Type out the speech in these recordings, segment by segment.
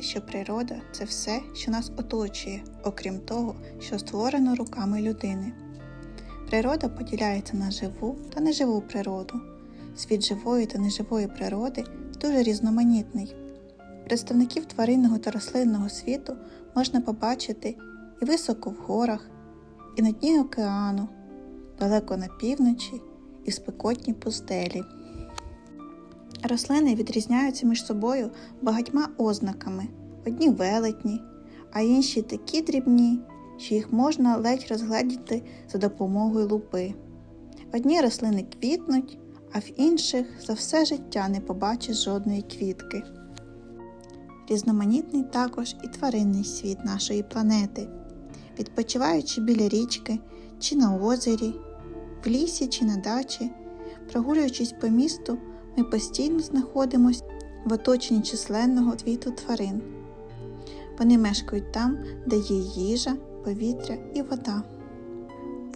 що природа це все, що нас оточує, окрім того, що створено руками людини. Природа поділяється на живу та неживу природу. Світ живої та неживої природи дуже різноманітний. Представників тваринного та рослинного світу можна побачити і високо в горах, і на дні океану, далеко на півночі, і в спекотній пустелі. Рослини відрізняються між собою багатьма ознаками: одні велетні, а інші такі дрібні, що їх можна ледь розгледіти за допомогою лупи. Одні рослини квітнуть, а в інших за все життя не побачиш жодної квітки. Різноманітний також і тваринний світ нашої планети, відпочиваючи біля річки чи на озері, в лісі чи на дачі, прогулюючись по місту, ми постійно знаходимося в оточенні численного світу тварин. Вони мешкають там, де є їжа, повітря і вода.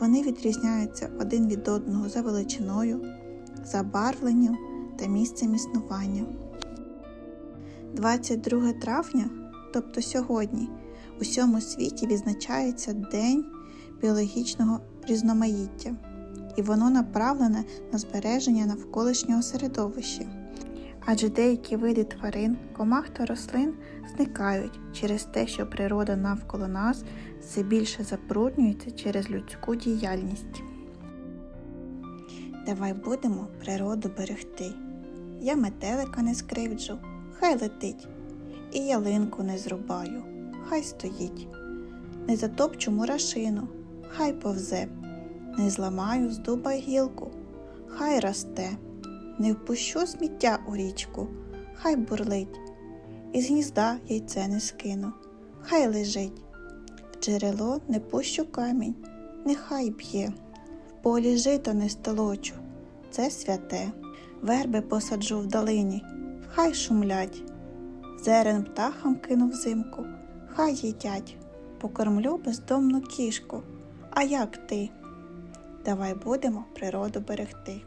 Вони відрізняються один від одного за величиною, забарвленням та місцем існування. 22 травня, тобто сьогодні, у всьому світі відзначається День біологічного різноманіття, і воно направлене на збереження навколишнього середовища. Адже деякі види тварин, комах та рослин зникають через те, що природа навколо нас все більше забруднюється через людську діяльність. Давай будемо природу берегти. Я метелика не скривджу, хай летить, і ялинку не зрубаю, хай стоїть. Не затопчу мурашину, хай повзе, не зламаю з дуба гілку, хай росте, не впущу сміття у річку, хай бурлить, із гнізда яйце не скину, хай лежить. В джерело не пущу камінь, нехай б'є, в полі жито не столочу, це святе. Верби посаджу в долині, хай шумлять. Зерен птахам кину взимку, хай їдять, покормлю бездомну кішку. А як ти? Давай будемо природу берегти.